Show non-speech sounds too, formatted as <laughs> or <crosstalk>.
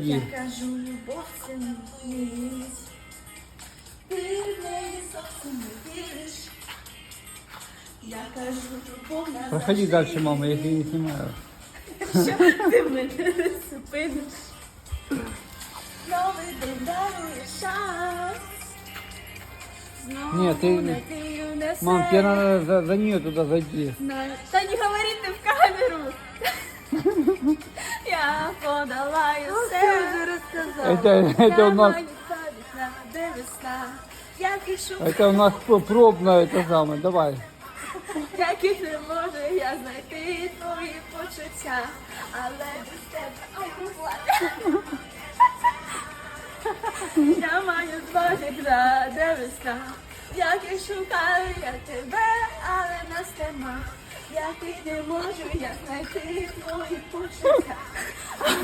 Я кажу, любов це не милість. Ти в неї зовсім не віриш. Я кажу, любов назавжди. Проходи дальше, мама, я тебя не снимаю. Що ти мене не зупиниш? Новий день дарує шанс. Знову Ні, ти- надію несе. Мам, тебе надо за, за нее туда зайти. Знаю. Та не говори ти в камеру Я подала і все. вже розказала. Это, это у нас, де весна. Як і шукаю, это у нас про- пробное, это самое. Давай. яких не можу я знайти твої почуття. Але без тебе ой, не плачу. Я маю два вікна, де весна. Як і шукаю я тебе, але нас нема. як тих не можу я знайти твої почуття. <laughs>